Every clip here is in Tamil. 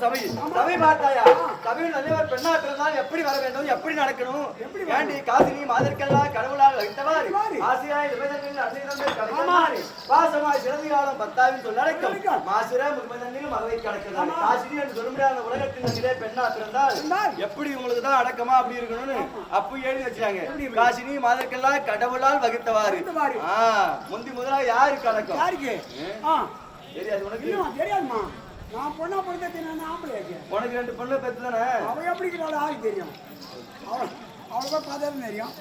சபை சபை பார்த்தாயா? சபையில் நல்லவர் பெண்ணா பிறந்தால் எப்படி வர வேண்டும் எப்படி நடக்கணும்? வேண்டி காசினி மாதற்கெல்லாம் கடவுளாக வைத்தவாறு? ஆசியாய் நிபந்தனையில் அன்னையிலிருந்து கடந்தாரி பாசமாய் சிறந்த காலம் பத்தாவின் சொல்லடக்கம் மாசிர முகமதனில் மகவை காசினி என்று முடியாத உலகத்தின் பெண்ணா பிறந்தால் எப்படி உங்களுக்கு தான் அடக்கமா அப்படி இருக்கணும்னு? அப்போ எழுதி வச்சாங்க காசினி மாதற்கெல்லாம் கடவுளால் வகுத்தவாறு. முந்தி முதலா யாருக்கு அடக்கம்? யாருக்கு? தெரியாது உனக்கு? இன்னும் தெரியாதும்மா. நான் பொண்ணா பிறந்தது நான் ஆம்பளையாக்கு. உனக்கு ரெண்டு பொண்ணு பெத்து தானே? அவ எப்படி யாருக்கு தெரியும். அவ அவளுக்கு பார்த்தாலும் தெரியும்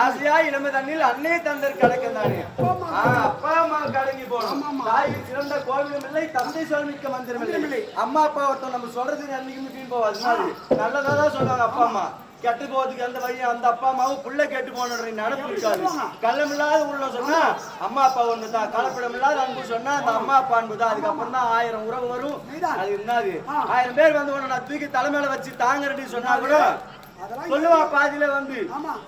ஆசையா இளமை தண்ணில் அன்னை தந்தர் கடக்கம் தானே? அப்பா அம்மா கடங்கி போகணும். தாய்க்கு சிறந்த கோவிலும் இல்லை தந்தை சொல்மிக்க மந்திரம் இல்லை. அம்மா அப்பா ஒருத்தன் நம்ம சொல்றது அன்னைக்கு போவாது நல்லதா தான் சொல்றாங்க அப்பா அம்மா. கெட்டு போறதுக்கு அந்த பையன் அந்த அப்பா அம்மாவும் புள்ள கெட்டு போன நடப்பு இருக்காது கள்ளம் இல்லாத உள்ள சொன்னா அம்மா அப்பா ஒன்று தான். கலப்படம் இல்லாத அன்பு சொன்னா அந்த அம்மா அப்பா அன்பு தான். அதுக்கப்புறம் தான் ஆயிரம் உறவு வரும். அது என்னது? ஆயிரம் பேர் வந்து உன்னை நான் தூக்கி தலைமையில வச்சு தாங்கறேன்னு சொன்னா கூட சொல்லுவா பாதியில வந்து.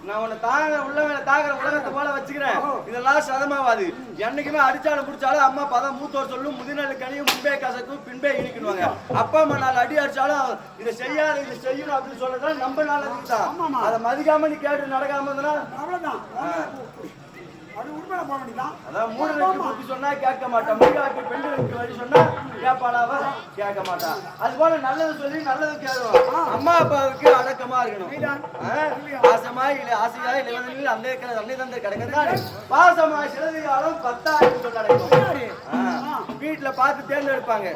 நான் உன்னை தாங்க உள்ள மேல தாக்குற உலகத்தை போல வச்சுக்கிறேன். இதெல்லாம் சதமாவாது. என்னைக்குமே அடிச்சாலும் புடிச்சாலும் அம்மா தான் மூத்தோர் சொல்லும். கனியும் முன்பே கசக்கும் பின்பே இனிக்கணுவாங்க அப்பா அம்மா நாலு அடி அடிச்சாலும் இதை செய்யாத இதை செய்யணும் அப்படின்னு சொல்றதுதான் நம்ம நல்லதுக்கு தான். அதை மதிக்காம நீ கேட்டு நடக்காம இருந்தா அவ்வளவுதான். அதான் மூணு சொன்னா கேட்க மாட்டான். பெண்களுக்கு வழி சொன்னா கேட்பாளாவ கேட்க மாட்டான் அது போல நல்லது சொல்லி நல்லது கேட்கும் அம்மா அப்பாவுக்கு அடக்கமா இருக்கணும். ஆ? ஆசமா இல்ல ஆசையா இளைவனில் அந்த அன்னை தந்தை கிடைக்கிறதானே பாசமா சிறதி காலம் பத்தாயிரம் ஆ. வீட்டுல பார்த்து தேர்ந்தெடுப்பாங்க.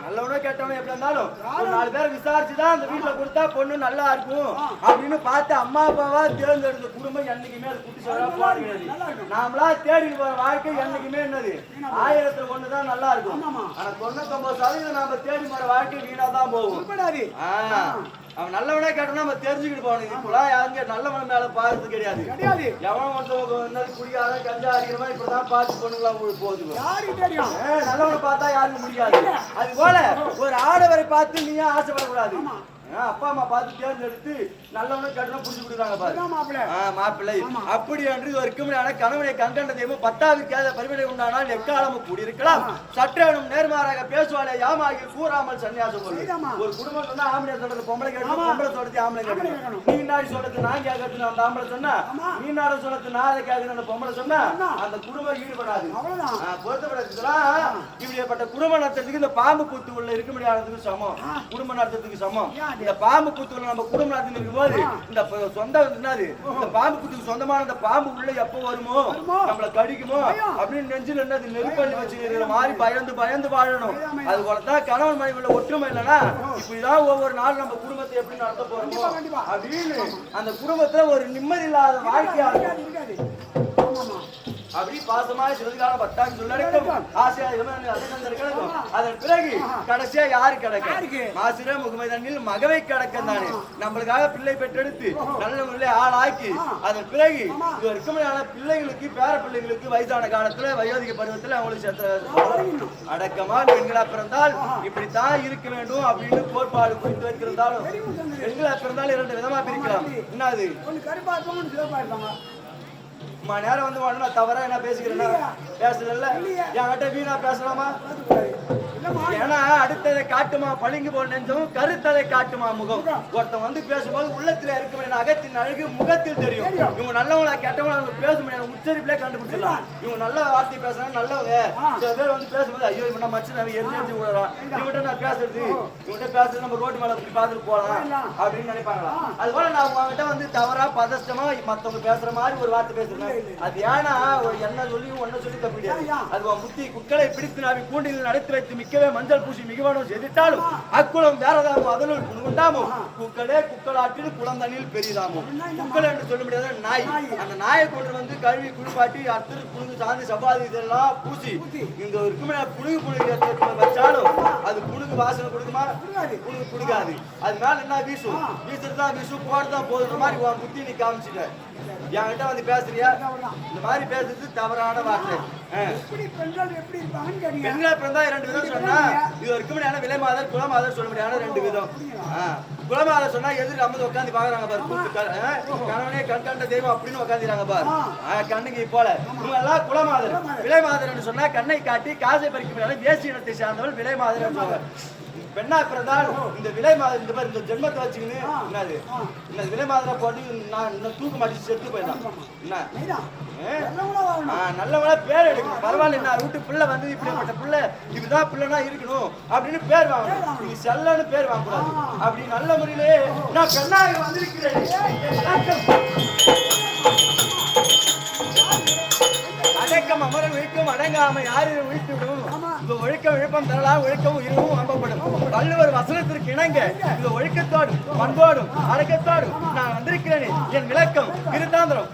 நல்லவனோ கெட்டவனோ எப்படி இருந்தாலும் ஒரு நாலு பேர் விசாரிச்சுதான் அந்த வீட்டுல கொடுத்தா பொண்ணு நல்லா இருக்கும். அப்படின்னு பார்த்து அம்மா அப்பாவா தேர்ந்தெடுத்த குடும்பம் என்னைக்குமே அது குட்டி சொல்ல போறது நாமளா தேடி போற வாழ்க்கை என்னைக்குமே என்னது? ஆயிரத்துல ஒண்ணுதான் நல்லா இருக்கும். ஆனா தொண்ணூத்தொன்பது சதவீதம் நாம தேடி போற வாழ்க்கை வீணா தான் போகும் அவன் நல்லவனே கேட்டோம்னா நம்ம தெரிஞ்சுக்கிட்டு போகணும். இப்பெல்லாம் யாருங்க நல்லவன் மேல பாக்குறது கிடையாது. கிடையாது. எவன் என்னது குடிக்காத கஞ்சா அடிக்கிற மாதிரி இப்பதான் பார்த்து பொண்ணுங்களா உங்களுக்கு போகுது யாருக்கு தெரியும்? நல்லவனை பார்த்தா யாருக்கும் முடியாது அது போல ஒரு ஆடவரை பார்த்து நீ ஏன் ஆசைப்படக்கூடாது? அப்பா அம்மா பார்த்து தேர்ந்தெடுத்து நல்லவனை கட்டணம் புடிச்சு கொடுக்குறாங்க பாரு. மாப்பிள்ளை. மாப்பிள்ளை. அப்படி என்று ஒரு கும்பிடான கணவனை கண்கண்ட தெய்வம் பத்தாவிற்காத பரிமளை உண்டானால் எக்காலமும் கூடியிருக்கலாம். சற்றேனும் நேர்மாறாக பேசுவாளே யாமாகி கூறாமல் சன்னியாசம். ஒரு குடும்பம் சொன்னா ஆம்பளை சொல்றது பொம்பளை கேட்கணும் பொம்பளை சொல்றது ஆம்பளை கேட்கணும். நீ நாடி சொல்றது நான் கேட்கறது அந்த ஆம்பளை சொன்னா நீ நாட சொல்றது நான் அதை கேட்கறது அந்த பொம்பளை சொன்னா அந்த குடும்பம் ஈடுபடாது. பொருத்தப்பட்டதுலாம் இப்படிப்பட்ட குடும்ப நடத்துறதுக்கு இந்த பாம்பு கூத்து உள்ள இருக்க முடியாததுக்கு சமம். குடும்ப நடத்துறதுக்கு சமம். இந்த பாம்பு புத்துல நம்ம குடும்பம் நடத்திட்டு இருக்கும்போது இந்த சொந்த என்னது? இந்த பாம்பு புத்துக்கு சொந்தமான இந்த பாம்பு உள்ள எப்போ வருமோ? நம்மள கடிக்குமோ? அப்படின்னு நெஞ்சில் என்னது? நெருப்பள்ளி வச்சுக்கிற மாதிரி பயந்து பயந்து வாழணும். அது போல தான் கணவன் மனைவியோட ஒற்றுமை இல்லைன்னா இப்படிதான் ஒவ்வொரு நாளும் நம்ம குடும்பத்தை எப்படி நடத்த போறோமோ அப்படின்னு அந்த குடும்பத்துல ஒரு நிம்மதி இல்லாத வாழ்க்கையா இருக்கும். அப்படி பாசமாய் சிறுகால பத்தாண்டு சொல்லடக்கும் ஆசையா கிடக்கும். அதன் பிறகு கடைசியா யாரு கிடக்கும்? மாசிர முகமை தண்ணில் மகவை கிடக்கும் தானே. நம்மளுக்காக பிள்ளை பெற்றெடுத்து நல்ல முறையில ஆளாக்கி அதன் பிறகு இது வரைக்கும் பிள்ளைகளுக்கு பேர பிள்ளைகளுக்கு வயசான காலத்துல வயோதிக பருவத்துல அவங்களுக்கு சத்த அடக்கமா பெண்களா பிறந்தால் இப்படித்தான் இருக்க வேண்டும் அப்படின்னு கோட்பாடு குறித்து வைத்திருந்தாலும் பெண்களா பிறந்தால் இரண்டு விதமா பிரிக்கலாம். என்னது அம்மா நேரம் வந்து வாங்க நான் தவறா என்ன பேசுகிறேன்னா பேசுறேன்ல. என்கிட்ட வீணா பேசலாமா? ஏன்னா அடுத்ததை காட்டுமா பளிங்கு போல் நெஞ்சம் கருத்ததை காட்டுமா முகம்? ஒருத்தன் வந்து பேசும்போது உள்ளத்துல இருக்க வேண்டிய அகத்தின் அழகு முகத்தில் தெரியும். இவங்க நல்லவங்களா கெட்டவங்களா பேச முடியாது. உச்சரிப்பிலே கண்டுபிடிச்சிடலாம். இவங்க நல்ல வார்த்தை பேசுறாங்க நல்லவங்க. சில பேர் வந்து பேசும்போது ஐயோ இவன் நம்ம மச்சு நம்ம எரிஞ்சு எரிஞ்சு விடுறான் இவன்கிட்ட நான் பேசுறது. இவன்கிட்ட பேசுறது நம்ம ரோட்டு மேல இப்படி பார்த்துட்டு போகலாம் அப்படின்னு நினைப்பாங்களா? அது போல நான் உங்ககிட்ட வந்து தவறா பதஷ்டமா மத்தவங்க பேசுற மாதிரி ஒரு வார்த்தை பேசுறேன். அது ஏன்னா ஒரு என்ன சொல்லி ஒன்ன சொல்லி தப்பு கிடையாது அது புத்தி குக்களை பிடித்து நாவி கூண்டில் நடத்தி வைத்து மிக்கவே மஞ்சள் பூசி மிகவானும் செய்திட்டாலும் அக்குளம் வேறதாகும் அதனுள் குண்டாமோ குக்களே குக்களாற்றில் குளந்தண்ணில் பெரிதாமோ. குக்கள் என்று சொல்ல முடியாத நாய். அந்த நாயை கொண்டு வந்து கழுவி குளிப்பாட்டி அத்திரு புழுகு சார்ந்து சப்பாதி இதெல்லாம் பூசி இங்க இருக்குமே புழுகு புழுகு வச்சாலும் அது புழுகு வாசனை கொடுக்குமா? புழுகு கொடுக்காது அது மேல என்ன வீசும் வீசுறது வீசும் தான் போதுற மாதிரி உன் புத்தி நீ காமிச்சிட்ட. என்கிட்ட வந்து பேசுறியா? இந்த மாதிரி பேசுறது தவறான வார்த்தை. பெண்கள் பிறந்தா இரண்டு விதம் சொன்னா. இது முடியாது விலை மாதர் குல மாதர் சொல்ல முடியாது ரெண்டு விதம். ஆ. குல மாதர் சொன்னா எதிர்க்கு அம்மது உட்காந்து பாக்குறாங்க பாரு கணவனே கண் கண்ட தெய்வம் அப்படின்னு உட்காந்துறாங்க பாரு. கண்ணுக்கு போல இவங்க எல்லாம் குல மாதர் விலை மாதர் சொன்னா கண்ணை காட்டி காசை பறிக்க முடியாது தேசிய இனத்தை சார்ந்தவள் விலை மாதர் சொல்லுவாங்க பெண்ணா பிறந்தால் இந்த விலை மாதர் இந்த மாதிரி இந்த ஜென்மத்தை வச்சுக்கின்னு என்னது? இந்த விலை மாதரை போட்டு நான் இன்னும் தூக்கு மாட்டி செத்து போயிடலாம் என்ன? நல்லவங்களா பேர் எடுக்கணும். பரவாயில்ல நான் வீட்டு பிள்ளை வந்து இப்படிப்பட்ட பிள்ளை இப்படிதான் பிள்ளைனா இருக்கணும் அப்படின்னு பேர் வாங்கணும். நீ செல்லன்னு பேர் வாங்கக்கூடாது. அப்படி நல்ல முறையிலே நான் பெண்ணாக வந்திருக்கிறேன். அடக்கம் அமரன் ஒழுக்கம் அடங்காம யாரு ஒழித்து விடும் இந்த ஒழுக்கம் விழுப்பம் தரலாம் ஒழுக்கம் உயிரும் அம்பப்படும். வள்ளுவர் வசனத்திற்கு இணங்க இந்த ஒழுக்கத்தோடும் பண்போடும் அடக்கத்தோடும் நான் வந்திருக்கிறேன். என் விளக்கம் விருத்தாந்திரம்